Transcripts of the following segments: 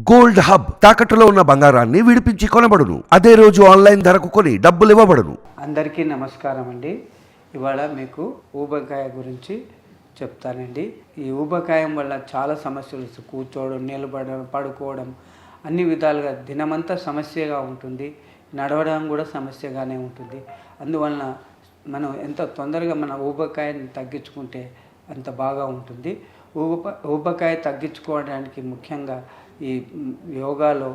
Gold hub తాకట్టులో ఉన్న బంగారాన్ని విడిపించి కొనబడును. అదే రోజు ఆన్లైన్ ధరకు కొని డబ్బులు ఇవ్వబడును. అందరికీ నమస్కారం అండి. ఇవాళ మీకు ఊబకాయ గురించి చెప్తానండి. ఈ ఊబకాయం వల్ల చాలా సమస్యలు కూర్చోవడం నిలబడడం పడుకోవడం అన్ని విధాలుగా దినమంతా సమస్యగా ఉంటుంది. నడవడం కూడా సమస్యగానే ఉంటుంది. అందువలన మనం ఎంత తొందరగా మన ఊబకాయని తగ్గించుకుంటే అంత బాగా ఉంటుంది. ఊబ ఊబకాయ తగ్గించుకోవడానికి ముఖ్యంగా ఈ యోగాలో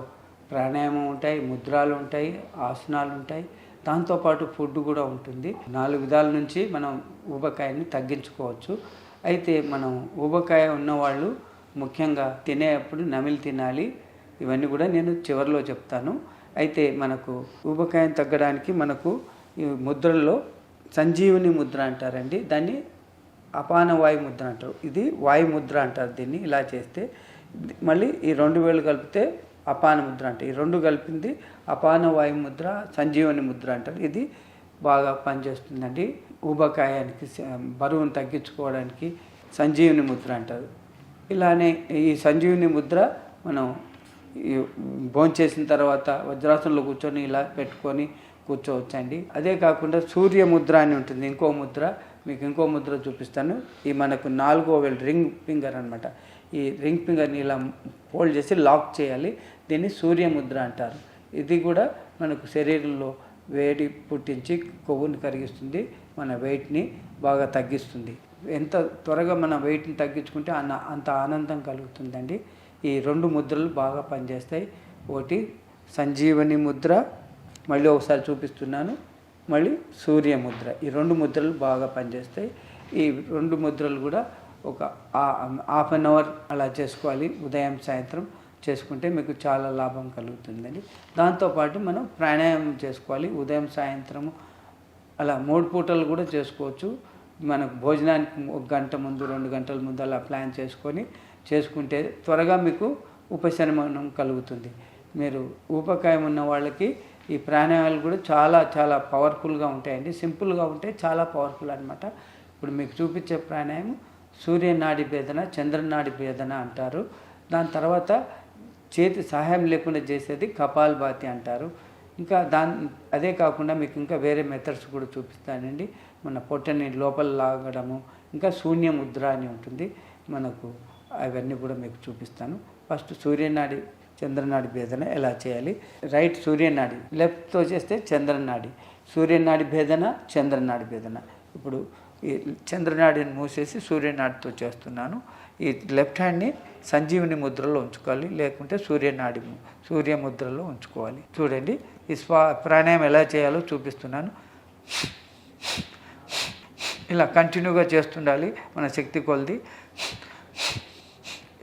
ప్రాణాయామం ఉంటాయి ముద్రాలు ఉంటాయి ఆసనాలు ఉంటాయి. దాంతోపాటు ఫుడ్ కూడా ఉంటుంది. నాలుగు విధాల నుంచి మనం ఊబకాయని తగ్గించుకోవచ్చు. అయితే మనం ఊబకాయ ఉన్నవాళ్ళు ముఖ్యంగా తినేటప్పుడు నమిలి తినాలి. ఇవన్నీ కూడా నేను చివరిలో చెప్తాను. అయితే మనకు ఊబకాయం తగ్గడానికి మనకు ఈ ముద్రల్లో సంజీవుని ముద్ర అంటారండి. దాన్ని అపాన వాయు ముద్ర అంటారు. ఇది వాయు ముద్ర అంటారు దీన్ని ఇలా చేస్తే. మళ్ళీ ఈ రెండు వేలు కలిపితే అపాన ముద్ర అంటే. ఈ రెండు కలిపింది అపాన వాయు ముద్ర సంజీవని ముద్ర అంటారు. ఇది బాగా పనిచేస్తుందండి. ఊబకాయానికి బరువును తగ్గించుకోవడానికి సంజీవుని ముద్ర అంటారు. ఇలానే ఈ సంజీవుని ముద్ర మనం భోంచేసిన తర్వాత వజ్రాసనంలో కూర్చొని ఇలా పెట్టుకొని కూర్చోవచ్చండి. అదే కాకుండా సూర్య ముద్ర అని ఉంటుంది ఇంకో ముద్ర మీకు ఇంకో ముద్ర చూపిస్తాను. ఈ మనకు నాలుగో వేలు రింగ్ ఫింగర్ అనమాట ఈ రింగ్ ఫింగర్ని ఇలా ఫోల్డ్ చేసి లాక్ చేయాలి. దీన్ని సూర్య ముద్ర అంటారు. ఇది కూడా మనకు శరీరంలో వేడి పుట్టించి కొవ్వుని కరిగిస్తుంది. మన వెయిట్ని బాగా తగ్గిస్తుంది. ఎంత త్వరగా మన వెయిట్ని తగ్గించుకుంటే అన్న అంత ఆనందం కలుగుతుందండి. ఈ రెండు ముద్రలు బాగా పనిచేస్తాయి. ఒకటి సంజీవని ముద్ర. మళ్ళీ ఒకసారి చూపిస్తున్నాను. మళ్ళీ సూర్య ముద్ర ఈ రెండు ముద్రలు బాగా పనిచేస్తాయి. ఈ రెండు ముద్రలు కూడా ఒక హాఫ్ అన్ అవర్ అలా చేసుకోవాలి. ఉదయం సాయంత్రం చేసుకుంటే మీకు చాలా లాభం కలుగుతుందండి. దాంతోపాటు మనం ప్రాణాయామం చేసుకోవాలి. ఉదయం సాయంత్రము అలా మూడు పూటలు కూడా చేసుకోవచ్చు. మనకు భోజనానికి ఒక గంట ముందు రెండు గంటల ముందు అలా ప్లాన్ చేసుకొని చేసుకుంటే త్వరగా మీకు ఉపశమనం కలుగుతుంది. మీరు ఊపకాయం ఉన్న వాళ్ళకి ఈ ప్రాణాయాలు కూడా చాలా చాలా పవర్ఫుల్గా ఉంటాయండి. సింపుల్గా ఉంటే చాలా పవర్ఫుల్ అనమాట ఇప్పుడు మీకు చూపించే ప్రాణాయామం సూర్యనాడి భేదన చంద్రనాడి భేదన అంటారు. దాని తర్వాత చేతి సహాయం లేకుండా చేసేది కపాల్భాతి అంటారు. ఇంకా దాని అదే కాకుండా మీకు ఇంకా వేరే మెథడ్స్ కూడా చూపిస్తానండి. మన పొట్టని లోపల లాగడము ఇంకా శూన్య ముద్ర అని ఉంటుంది. మనకు అవన్నీ కూడా మీకు చూపిస్తాను. ఫస్ట్ సూర్యనాడి చంద్రనాడి భేదన ఎలా చేయాలి? రైట్ సూర్యనాడి లెఫ్ట్తో చేస్తే చంద్రనాడి సూర్యనాడి భేదన చంద్రనాడి భేదన. ఇప్పుడు ఈ చంద్రనాడిని మూసేసి సూర్యనాడితో చేస్తున్నాను. ఈ లెఫ్ట్ హ్యాండ్ని సంజీవుని ముద్రలో ఉంచుకోవాలి లేకుంటే సూర్యనాడి సూర్య ముద్రలో ఉంచుకోవాలి. చూడండి ఈ స్వా ప్రాణాయామం ఎలా చేయాలో చూపిస్తున్నాను. ఇలా కంటిన్యూగా చేస్తుండాలి మన శక్తి కొలది.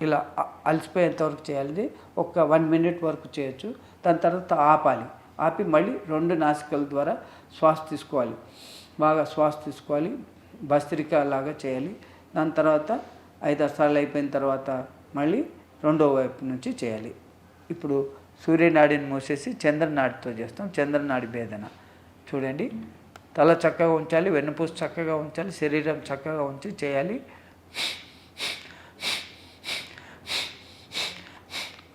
ఇలా అలసిపోయేంతవరకు చేయాలి ఒక వన్ మినిట్ వరకు చేయొచ్చు. దాని తర్వాత ఆపాలి. ఆపి మళ్ళీ రెండు నాసికల ద్వారా శ్వాస తీసుకోవాలి. బాగా శ్వాస తీసుకోవాలి. భస్త్రిక లాగా చేయాలి. దాని తర్వాత ఐదారు సార్లు అయిపోయిన తర్వాత మళ్ళీ రెండో వైపు నుంచి చేయాలి. ఇప్పుడు సూర్యనాడిని మూసేసి చంద్రనాడితో చేస్తాం. చంద్రనాడి భేదన. చూడండి. తల చక్కగా ఉంచాలి. వెన్నుపూస చక్కగా ఉంచాలి. శరీరం చక్కగా ఉంచి చేయాలి.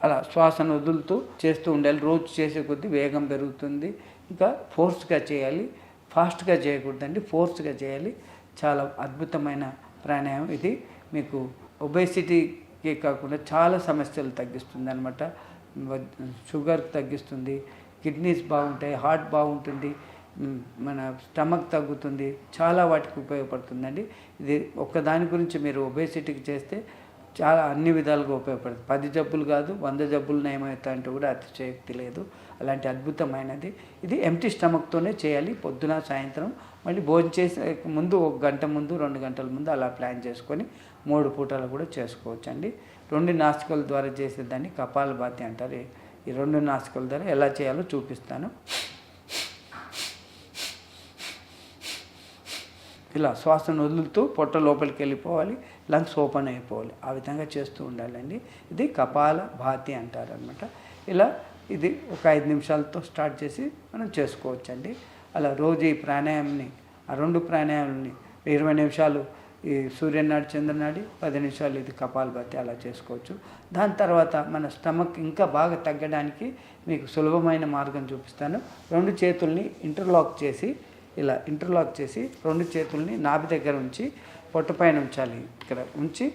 అలా శ్వాసను వదులుతూ చేస్తూ ఉండాలి. రోజు చేసే కొద్దీ వేగం పెరుగుతుంది. ఇంకా ఫోర్స్గా చేయాలి. ఫాస్ట్గా చేయకూడదండి. ఫోర్స్గా చేయాలి. చాలా అద్భుతమైన ప్రాణాయామం ఇది. మీకు ఒబేసిటీకి కాకుండా చాలా సమస్యలు తగ్గిస్తుంది అనమాట షుగర్ తగ్గిస్తుంది. కిడ్నీస్ బాగుంటాయి. హార్ట్ బాగుంటుంది. మన స్టమక్ తగ్గుతుంది. చాలా వాటికి ఉపయోగపడుతుందండి. ఇది ఒక్కదాని గురించి మీరు ఒబేసిటీకి చేస్తే చాలా అన్ని విధాలుగా ఉపయోగపడుతుంది. పది జబ్బులు కాదు వంద జబ్బులు నయమవుతాయంటే కూడా అతిశయోక్తి లేదు. అలాంటి అద్భుతమైనది. ఇది ఎంటీ స్టమక్తోనే చేయాలి. పొద్దున సాయంత్రం మళ్ళీ భోజనం చేసే ముందు ఒక గంట ముందు రెండు గంటల ముందు అలా ప్లాన్ చేసుకొని మూడు పూటలు కూడా చేసుకోవచ్చు అండి రెండు నాసికల ద్వారా చేసేదాన్ని కపాలభాతి అంటారు. ఈ రెండు నాసికల ద్వారా ఎలా చేయాలో చూపిస్తాను. ఇలా శ్వాసను వదులుతూ పొట్ట లోపలికి వెళ్ళిపోవాలి లంగ్స్ ఓపెన్ అయిపోవాలి. ఆ విధంగా చేస్తూ ఉండాలండి. ఇది కపాల భాతి అంటారు అనమాట ఇలా ఇది ఒక ఐదు నిమిషాలతో స్టార్ట్ చేసి మనం చేసుకోవచ్చండి. అలా రోజు ఈ ప్రాణాయామని ఆ రెండు ప్రాణాయామని ఇరవై నిమిషాలు ఈ సూర్యనాడు చంద్రనాడి పది నిమిషాలు ఇది కపాలభాతి అలా చేసుకోవచ్చు. దాని తర్వాత మన స్టమక్ ఇంకా బాగా తగ్గడానికి మీకు సులభమైన మార్గం చూపిస్తాను. రెండు చేతుల్ని ఇంటర్లాక్ చేసి ఇలా ఇంటర్లాక్ చేసి రెండు చేతుల్ని నాభి దగ్గర ఉంచి పొట్ట పైన ఉంచాలి. ఇక్కడ ఉంచి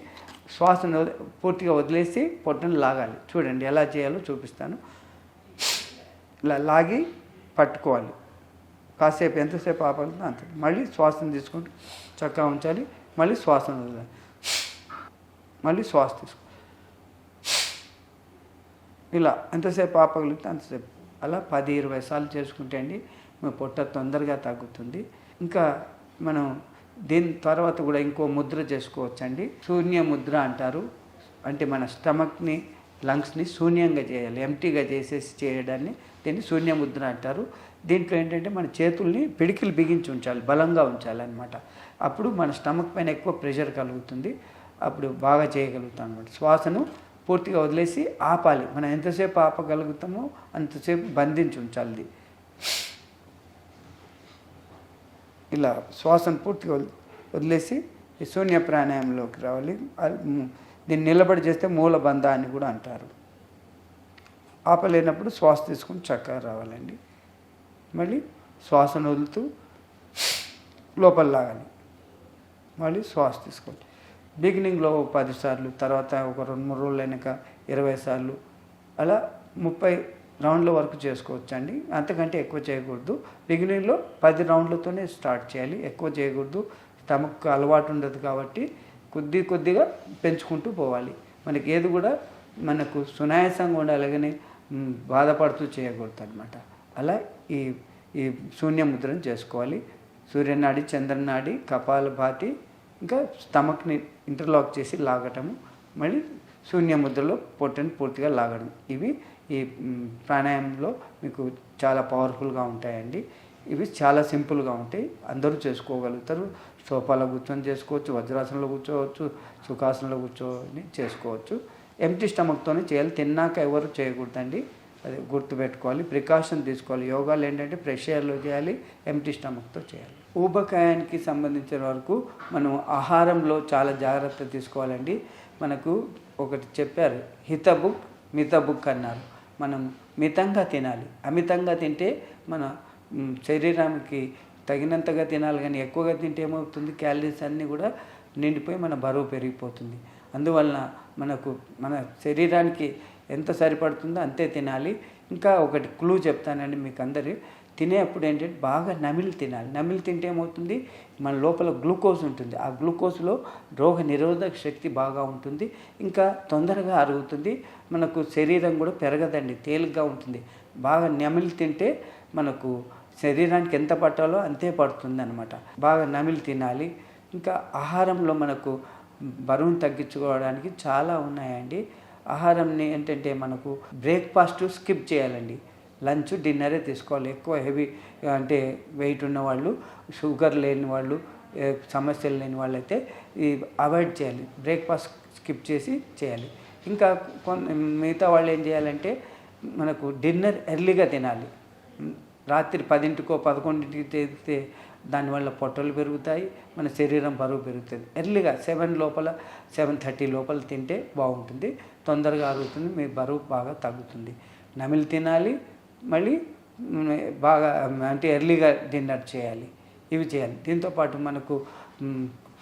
శ్వాసను పూర్తిగా వదిలేసి పొట్టను లాగాలి. చూడండి ఎలా చేయాలో చూపిస్తాను. ఇలా లాగి పట్టుకోవాలి. కాసేపు ఎంతసేపు ఆపాలంటే అంత. మళ్ళీ శ్వాసను తీసుకుంటూ చక్కగా ఉంచాలి. మళ్ళీ శ్వాసను వదలాలి. మళ్ళీ శ్వాస తీసుకో. ఇలా ఎంతసేపు ఆపగలిగితే అంతసేపు. అలా పది ఇరవై సార్లు చేసుకుంటే అండి పొట్ట తొందరగా తగ్గుతుంది ఇంకా మనం దీని తర్వాత కూడా ఇంకో ముద్ర చేసుకోవచ్చండి. శూన్య ముద్ర అంటారు. అంటే మన స్టమక్ని లంగ్స్ని శూన్యంగా చేయాలి. ఎంటీగా చేసేసి చేయడాన్ని దీన్ని శూన్య ముద్ర అంటారు. దీంట్లో ఏంటంటే మన చేతుల్ని పిడికిలు బిగించి ఉంచాలి బలంగా ఉంచాలన్నమాట. అప్పుడు మన స్టమక్ పైన ఎక్కువ ప్రెషర్ కలుగుతుంది. అప్పుడు బాగా చేయగలుగుతాం అనమాట శ్వాసను పూర్తిగా వదిలేసి ఆపాలి. మనం ఎంతసేపు ఆపగలుగుతామో అంతసేపు బంధించి ఉంచాలి. ఇలా శ్వాసను పూర్తిగా వదిలేసి ఈ శూన్య ప్రాణాయంలోకి రావాలి. అది దీన్ని నిలబడి చేస్తే మూలబంధ అని కూడా అంటారు. ఆపలేనప్పుడు శ్వాస తీసుకుని చక్కగా రావాలండి. మళ్ళీ శ్వాసను వదులుతూ లోపల లాగాలి. మళ్ళీ శ్వాస తీసుకోండి. బిగినింగ్లో పది సార్లు తర్వాత ఒక రెండు మూడు రోజులు అయినాక ఇరవై సార్లు అలా ముప్పై రౌండ్ల వరకు చేసుకోవచ్చండి. అంతకంటే ఎక్కువ చేయకూడదు. బిగినింగ్లో పది రౌండ్లతోనే స్టార్ట్ చేయాలి. ఎక్కువ చేయకూడదు. స్టమక్ అలవాటు ఉండదు కాబట్టి కొద్ది కొద్దిగా పెంచుకుంటూ పోవాలి. మనకి ఏది కూడా మనకు సునాయాసంగా ఉండాలి. కానీ బాధపడుతూ చేయకూడదు అనమాట అలా ఈ ఈ శూన్య ముద్రను చేసుకోవాలి. సూర్యనాడి చంద్రనాడి కపాలభాతి ఇంకా స్టమక్ని ఇంటర్లాక్ చేసి లాగటము. మళ్ళీ శూన్య ముద్రలో పొట్టని పూర్తిగా లాగడం. ఇవి ఈ ప్రాణాయామంలో మీకు చాలా పవర్ఫుల్గా ఉంటాయండి. ఇవి చాలా సింపుల్గా ఉంటాయి. అందరూ చేసుకోగలుగుతారు. సోఫాలో కూర్చొని చేసుకోవచ్చు వజ్రాసనంలో కూర్చోవచ్చు సుఖాసనంలో కూర్చొని చేసుకోవచ్చు. ఎంటీ స్టమక్తోనే చేయాలి. తిన్నాక ఎవరు చేయకూడదండి. అది గుర్తుపెట్టుకోవాలి ప్రికాషన్ తీసుకోవాలి. యోగాలు ఏంటంటే ఫ్రెష్ ఎయిర్లో చేయాలి ఎంటీ స్టమక్తో చేయాలి. ఊబకాయానికి సంబంధించిన వరకు మనం ఆహారంలో చాలా జాగ్రత్త తీసుకోవాలండి. మనకు ఒకటి చెప్పారు హిత బుక్ మిత బుక్ అన్నారు. మనం మితంగా తినాలి. అమితంగా తింటే మన శరీరానికి తగినంతగా తినాలి కానీ ఎక్కువగా తింటే ఏమవుతుంది? క్యాలరీస్ అన్నీ కూడా నిండిపోయి మన బరువు పెరిగిపోతుంది. అందువలన మనకు మన శరీరానికి ఎంత సరిపడుతుందో అంతే తినాలి. ఇంకా ఒకటి క్లూ చెప్తానండి మీకు అందరి తినేప్పుడు ఏంటంటే బాగా నమిలి తినాలి. నమిలి తింటే ఏమవుతుంది? మన లోపల గ్లూకోజ్ ఉంటుంది. ఆ గ్లూకోజ్లో రోగ నిరోధక శక్తి బాగా ఉంటుంది. ఇంకా తొందరగా అరుగుతుంది. మనకు శరీరం కూడా పెరగదండి. తేలిగ్గా ఉంటుంది. బాగా నమిలి తింటే మనకు శరీరానికి ఎంత పట్టాలో అంతే పడుతుంది అనమాట బాగా నమిలి తినాలి. ఇంకా ఆహారంలో మనకు బరువును తగ్గించుకోవడానికి చాలా ఉన్నాయండి. ఆహారంని ఏంటంటే మనకు బ్రేక్ఫాస్ట్ స్కిప్ చేయాలండి. లంచ్ డిన్నరే తీసుకోవాలి. ఎక్కువ హెవీ అంటే వెయిట్ ఉన్న వాళ్ళు షుగర్ లేని వాళ్ళు సమస్యలు లేని వాళ్ళైతే ఈ అవాయిడ్ చేయాలి. బ్రేక్ఫాస్ట్ స్కిప్ చేసి చేయాలి. ఇంకా కొన్ని మిగతా వాళ్ళు ఏం చేయాలంటే మనకు డిన్నర్ ఎర్లీగా తినాలి. రాత్రి పదింటికో పదకొండింటికి తిరిగితే దానివల్ల పొట్టలు పెరుగుతాయి మన శరీరం బరువు పెరుగుతుంది. ఎర్లీగా సెవెన్ లోపల సెవెన్ థర్టీ లోపల తింటే బాగుంటుంది. తొందరగా అరుగుతుంది మీ బరువు బాగా తగ్గుతుంది. నమిలి తినాలి మళ్ళీ బాగా అంటే ఎర్లీగా డిన్నర్ చేయాలి. ఇవి చేయాలి. దీంతోపాటు మనకు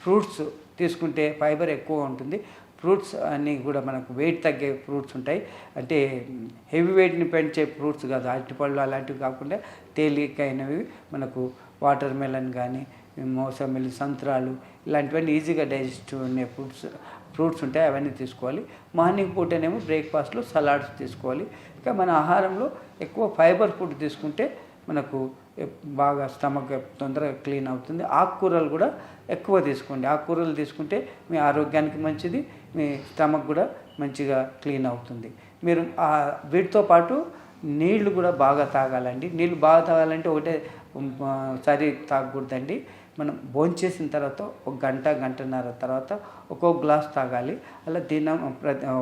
ఫ్రూట్స్ తీసుకుంటే ఫైబర్ ఎక్కువ ఉంటుంది. ఫ్రూట్స్ అన్నీ కూడా మనకు వెయిట్ తగ్గే ఫ్రూట్స్ ఉంటాయి. అంటే హెవీ వెయిట్ని పెంచే ఫ్రూట్స్ కాదు అరటిపళ్ళు అలాంటివి కాకుండా తేలికైనవి మనకు వాటర్ మెలన్ కానీ మోసమిల్లి సంత్రాలు ఇలాంటివన్నీ ఈజీగా డైజెస్ట్ ఉండే ఫ్రూట్స్ ఫ్రూట్స్ ఉంటాయి అవన్నీ తీసుకోవాలి. మార్నింగ్ పూటనేమో బ్రేక్ఫాస్ట్లో సలాడ్స్ తీసుకోవాలి. ఇంకా మన ఆహారంలో ఎక్కువ ఫైబర్ ఫుడ్ తీసుకుంటే మనకు బాగా స్టమక్ తొందరగా క్లీన్ అవుతుంది. ఆకుకూరలు కూడా ఎక్కువ తీసుకోండి. ఆకుకూరలు తీసుకుంటే మీ ఆరోగ్యానికి మంచిది మీ స్టమక్ కూడా మంచిగా క్లీన్ అవుతుంది. మీరు వీటితో పాటు నీళ్ళు కూడా బాగా తాగాలండి. నీళ్ళు బాగా తాగాలంటే ఒకటే సరి తాగకూడదండి. మనం భోంచేసిన తర్వాత ఒక గంట గంటన్నర తర్వాత ఒక్కొక్క గ్లాస్ తాగాలి. అలా దినం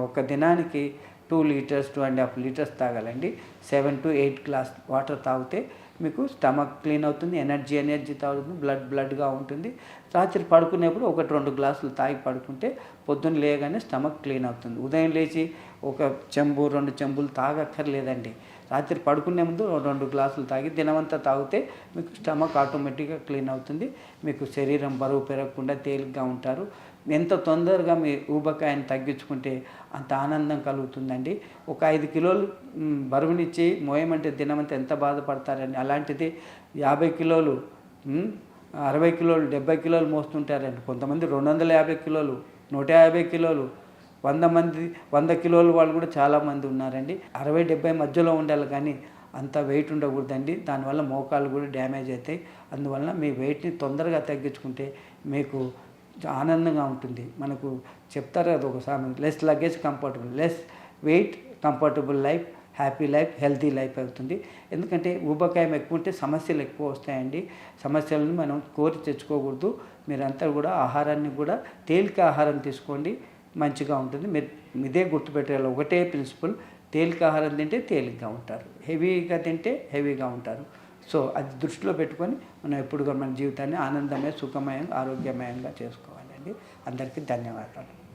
ఒక దినానికి two litres two and half litres తాగాలండి. Seven to eight glass water తాగితే మీకు స్టమక్ క్లీన్ అవుతుంది ఎనర్జీ ఎనర్జీ తాగుతుంది బ్లడ్ బ్లడ్గా ఉంటుంది. రాత్రి పడుకునేప్పుడు ఒకటి రెండు గ్లాసులు తాగి పడుకుంటే పొద్దున్న లేగానే స్టమక్ క్లీన్ అవుతుంది. ఉదయం లేచి ఒక చెంబు రెండు చెంబులు తాగక్కర్లేదండి. రాత్రి పడుకునే ముందు రెండు గ్లాసులు తాగి దినమంతా తాగితే మీకు స్టమక్ ఆటోమేటిక్గా క్లీన్ అవుతుంది. మీకు శరీరం బరువు పెరగకుండా తేలిగ్గా ఉంటారు. ఎంత తొందరగా మీ ఊబకాయని తగ్గించుకుంటే అంత ఆనందం కలుగుతుందండి. ఒక ఐదు కిలోలు బరువునిచ్చి మోయమంటే దినమంతా ఎంత బాధపడతారని అలాంటిది యాభై కిలోలు అరవై కిలోలు డెబ్బై కిలోలు మోస్తుంటారండి. కొంతమంది రెండు వందల యాభై కిలోలు నూట యాభై కిలోలు వంద మంది వంద కిలోల వాళ్ళు కూడా చాలామంది ఉన్నారండి. అరవై డెబ్బై మధ్యలో ఉండాలి కానీ అంత వెయిట్ ఉండకూడదండి. దానివల్ల మోకాలు కూడా డ్యామేజ్ అవుతాయి. అందువల్ల మీ వెయిట్ని తొందరగా తగ్గించుకుంటే మీకు ఆనందంగా ఉంటుంది. మనకు చెప్తారు కదా ఒకసారి less luggage comfortable less weight comfortable life happy life healthy life అవుతుంది. ఎందుకంటే ఊబకాయం ఎక్కువ ఉంటే సమస్యలు ఎక్కువ వస్తాయండి. సమస్యలను మనం కోరి తెచ్చుకోకూడదు. మీరంతా కూడా ఆహారాన్ని కూడా తేలిక ఆహారం తీసుకోండి. మంచిగా ఉంటుంది. మీరు ఇదే గుర్తుపెట్టాలి ఒకటే ప్రిన్సిపల్ తేలిక ఆహారం తింటే తేలిగ్గా ఉంటారు. హెవీగా తింటే హెవీగా ఉంటారు. సో అది దృష్టిలో పెట్టుకొని మనం ఎప్పుడు మన జీవితాన్ని ఆనందమయ సుఖమయంగా ఆరోగ్యమయంగా చేసుకోవాలండి. అందరికీ ధన్యవాదాలు.